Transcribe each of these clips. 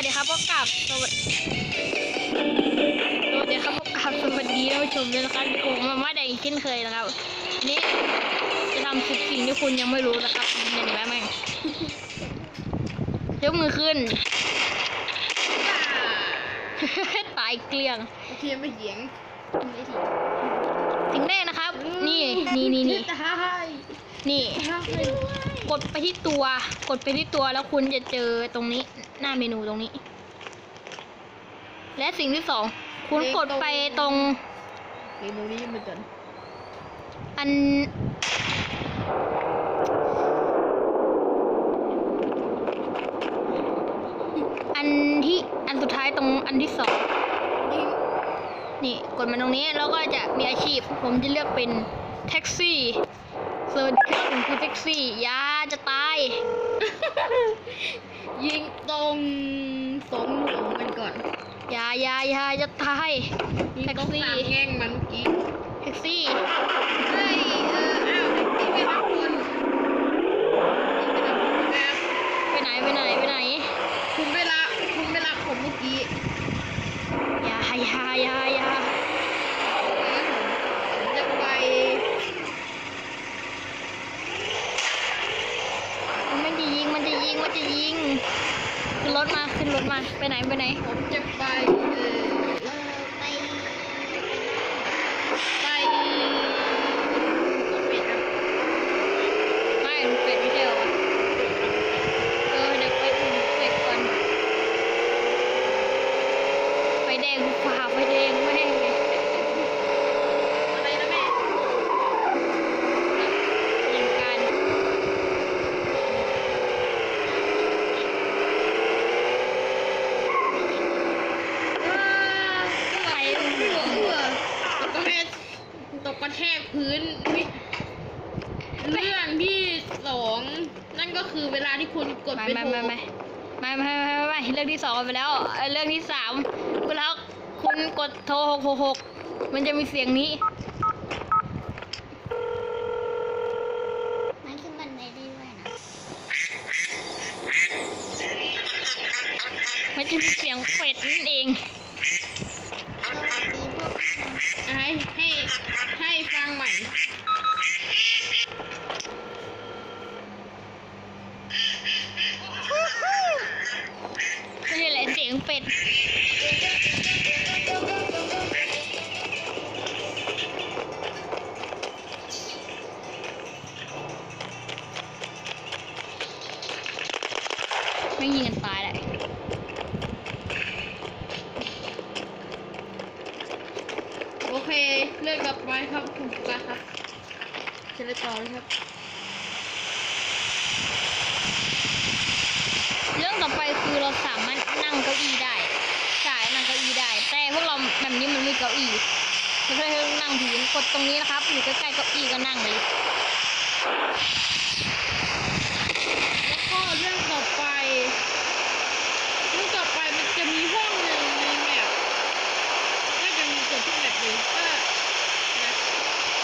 วัสดีครับพบกับสวัสดีสวัสดีครับพบกับสวัสดีท่านผู้ชมด้วยนะครับอยู่กับมาม่าแดงอีกเช่นเคยนะครับวันนี้จะทำสิบสิ่งที่คุณยังไม่รู้นะครับเห็นไหมแม่งยกมือขึ้นตายเกลี้ยงโอเคไม่เหียงไม่เหียงสิ่งแรกนะครับ นี่นี่นี่นี่ตายนี่ตายกดไปที่ตัว กดไปที่ตัวแล้วคุณจะเจอตรงนี้ หน้าเมนูตรงนี้ และสิ่งที่สองคุณกดไปตรงเมนูนี้มันจนอันอันที่อันสุดท้ายตรงอันที่สองยิงนี่กดมาตรงนี้แล้วก็จะมีอาชีพ ผมจะเลือกเป็นแท็กซี่เซิร์ชเครื่องคือแท็กซี่อยา จะตาย ยิงตรงสองหัวมันก่อน อย่าอย่าอย่าจะตายยิงแท็กตรงซี่สามแง่งมันเมื่อกี้แท็กซี่เฮ้ยเอออ้าวแท็กซี่ไม่รับคนไม่รับคนครับ ไปไหนไปไหนไปไหน คุณไม่รับคุณไม่รับผมเมื่อกี้ อย่าอย่าอย่าอย่า ผมจะไป มันจะยิงมันจะ ยิงมันจะยิง ขึ้นรถมา ขึ้นรถมา ไปไหน ไปไหน ผมจะไปเออไปไปรถเมล์ครับ ไม่ลูกเป็ดไม่ใช่เหรอวะเออเดี๋ยวไปดูลูกเป็ดก่อนไฟแดงฝ่าไฟแดงแม่งเลย อะไรนะแม่ ยิงกัน เออ ใคร เอือเอือตกกระแทกตกกระ แทกพื้นวิเรื่องที่สองนั่นก็คือเวลาที่คุณกดไม่ไปไม่โทรไม่ไม่ไม่ไม่ไม่ไม่ไม่เรื่องที่สองไปแล้วเอ่อเรื่องที่สามเวลาคุณกดโทรหกหกหกมันจะมีเสียงนี้มันคือมันไม่ได้ด้วยนะมันจะมีเสียงเป็ดนั่นเอง สวัสดีพวก ให้ให้ให้ฟังใหม่ ไม่ใช่แหละเสียงเป็ ดไม่ยิงกันตายแหละโอเคเรื่องต่อไปครับคุณปาครับเชิญต่อเลยครับ เรื่องต่อไปคือเราสามารถ นั่งเก้าอี้ได้ใช่นั่งเก้าอี้ได้ แต่พวกเราแบบนี้มันไม่เก้าอี้เราก็เลยนั่งพื้นกดตรงนี้นะครับอยู่ใกล้ๆเก้าอี้ก็นั่งเลย แล้วก็เรื่องต่อไป เรื่องต่อไปมันจะมีห้องหนึ่งในแมปน่าจะมีเกือบทุกแมปเลยก็นะ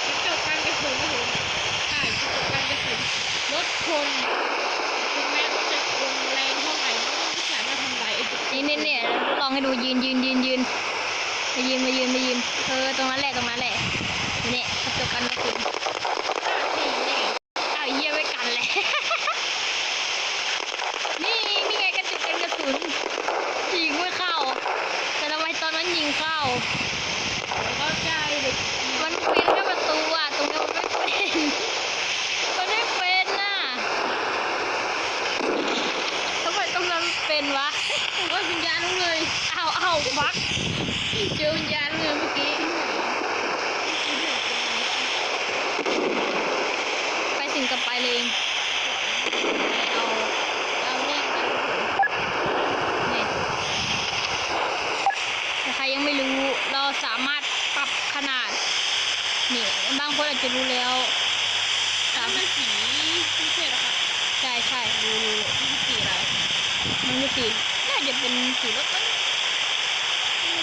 กระจกการกระสุนก็ถึงใช่กระจกการกระสุนรถชนถึงแม้ว่าจะชนแรงเท่าไหร่ก็ไม่สามารถทำ ลายไอ้จุดนี่ยเนี่ยลองให้ดูยืนยืนยืนยืนมายืนมายืนมายืนเออตรงนั้นแหละตรงนั้นแหละเนี่ยกระจกกันกระสุนนี่นี่ อ้าวเยี่ยไม่กันเลย นี่นี่ไงกระจกกันกระสุนยิงไม่เข้า แต่ทำไมตอนนั้นยิงเข้า เข้าใจเด็ก มันเป็นแค่ประตูอะตรงนี้มันไม่เป็น มันไม่เป็นน่ะทำไมตรงนั้นเป็นวะ ว่าวิญญาณรู้เลย เอาเอาบัก เจอวิญญาณเลยเมื่อกี้ ไปสิ่งต่อไปเลยเอา เอาเนี่ยกัน เนี่ยแต่ ใครยังไม่รู้เราสามารถปรับขนาด นี่บางคนอาจจะรู้แล้วสามมันสีไม่ใช่หรอครับใช่ใช่รู้รู้มันสีอะไรมันคือสีน่าจะเป็นสีรถมั้ง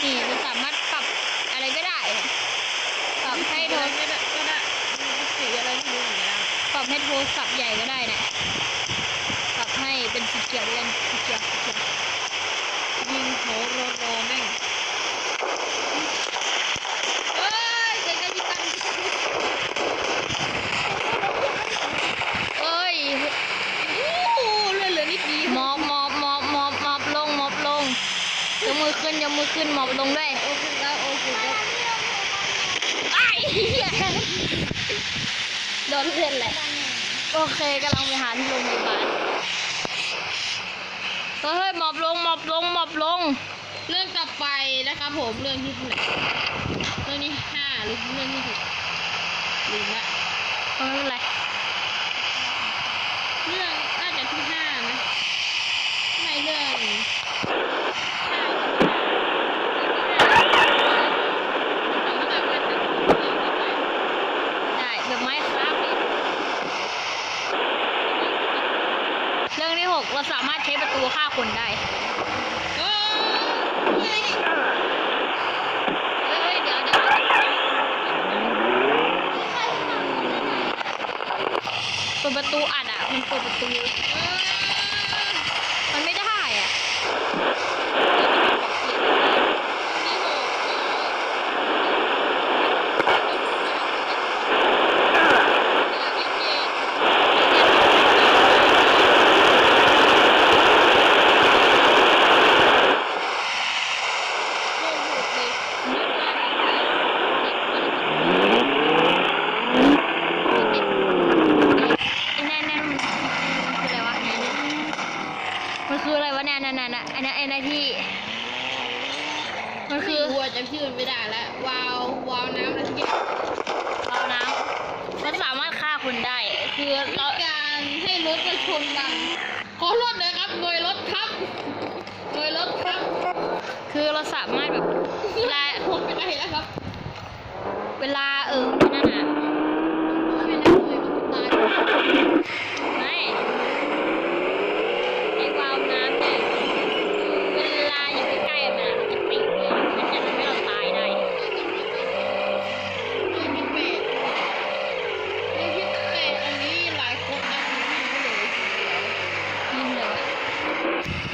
นี่เราสามารถปรับอะไรก็ได้ปรับให้โทอ ใช้โทรศัพท์ใหญ่ก็ได้เนะปรับให้เป็นสีเขียวด้วยกัสีเขียวสีเขียวยิงโหโรโรแม่งเฮ้ยเจ๊จะยิงกันเอ้ยโอ้เลือดเลือนิดเดียวมอบมอบมอบมอบมอบลงมอบลงยกมือขึ้นยกมือขึ้นมอบลงด้วยโอเคแล้วโอเคแล้วไอ้เหี้ยโดนเลือนแหละ โอเคกำลังไปหาที่โรงพยาบาลเฮ้ยหมอบลงหมอบลงหมอบลง เรื่องต่อไปนะครับผมเรื่องที่เท่าไหร่เรื่องที่ห้าหรือเรื่องที่หกลืมละไม่เป็นไร เรื่องน่าจะที่ห้านะไม่เรื่องห้าเราสามารถทำเรื่องนี้ได้ ได้แบบไม้ครับนี่เรื่องที่หกเราสามารถ ใช้ประตูฆ่าคนได้เฮ้ยเดี๋ยวเดี๋ยวเปิดประตูอัดอะ มันเปิดประตู มันไม่ได้อะ ไอ้แน่แน่มันคืออะไรวะมันคืออะไรวะแน่น่ะน่ะน่ะไอ้นั่นไอ้นั่นที่ มัน คื คือ อ วัวจำ ชื่อมันไม่ได้แล้ววาววาวน้ำอะไรสักอย่างเราน้ำมันสามารถฆ่าคนได้ คือเราการให้รถมาชนกันขอรถเลยครับหน่วยรถครับหน่วยรถครับ คือเราสามารถแบบเวลาผมไปไหนแล้วครับ เวลาเออ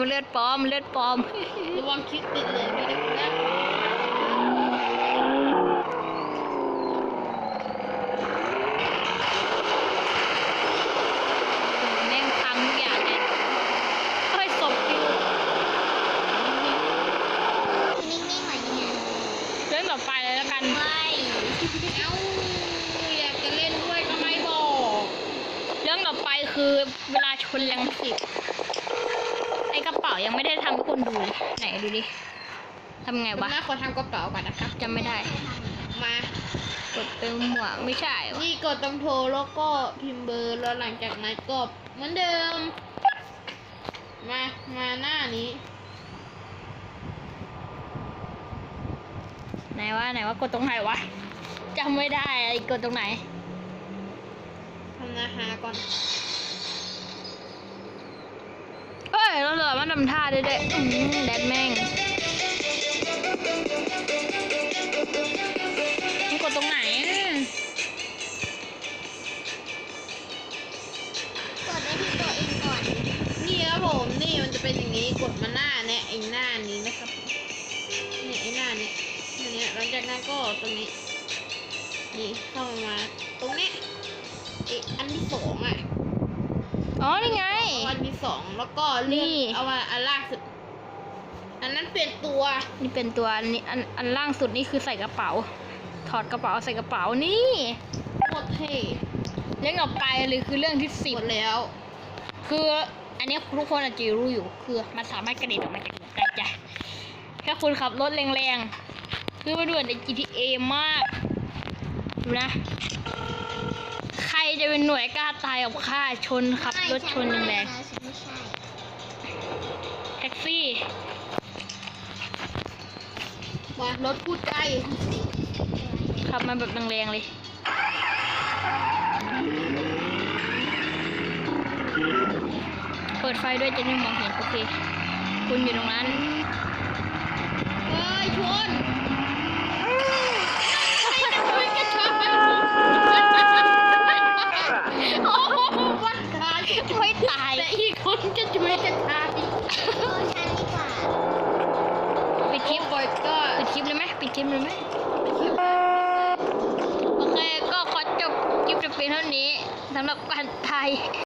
มันเลือดปลอมเลือดปลอม ระวังคลิปติดเหลืองด้วยนะแม่งพังทุกอย่างเลยเฮ้ยศพอยู่นิ่งๆหน่อยเนี่ยเรื่องต่อไปเลยแล้วกัน ไม่เอ้าอยากจะเล่นด้วยก็ไม่บอก เรื่องต่อไปคือเวลาชนแรงสิบ กระเป๋ายังไม่ได้ทำให้คนดูเลยไหนดูดิทำไงวะมาขอทำกระเป๋าก่อนนะครับจำไม่ได้ มา กดเติมหัวไม่ใช่วะนี่กดตรงโทรแล้วก็พิมพ์เบอร์แล้วหลังจากนั้นก็เหมือนเดิม มา มาหน้านี้ ไหนวะไหนวะกดตรงไหนวะจำไม่ได้ไอ้กดตรงไหนทำนาคาก่อน เอ้ยเราเหลือมันทำท่าด้วยด้วยอื้อหือแดดแม่งมันกดตรงไหนอะกดไว้ที่ตัวเองก่อน นี่ครับผม นี่มันจะเป็นอย่างนี้กดมาหน้าเนี่ยไอ้หน้านี้นะครับนี่ไอ้หน้านี้อันเนี้ยหลังจากนั้นก็ตรงนี้ นี่เข้ามาตรงเนี้ยไอ้อันที่สองอะ อ๋อนี่ไงเอาอันที่สองแล้วก็เลื่อนนี่เอามาอันล่างสุด อันนั้นเปลี่ยนตัวนี่เป็นตัวอันนี้อันอันล่างสุดนี่คือใส่กระเป๋า ถอดกระเป๋าใส่กระเป๋านี่โคตรเท่เรื่องต่อไปเลยคือเรื่องที่สิหบมดแล้ว คืออันเนี้ยทุกคนอาจจะรู้อยู่คือมันสามารถกระเด็นออกมาจากหัวได้จ้ะแค่คุณขับรถแรงๆคือมันด่วนใน GTA มากดูนะ ใครจะเป็นหน่วยกล้าตายกับข้าชนขับรถชนแรงฉันไม่ใช่ๆแท็กซี่มารถพูดใกล้ขับมาแบบแรงๆเลยเปิดไฟด้วยจะได้มองเห็นโอเค คุณอยู่ตรงนั้นเฮ้ยชน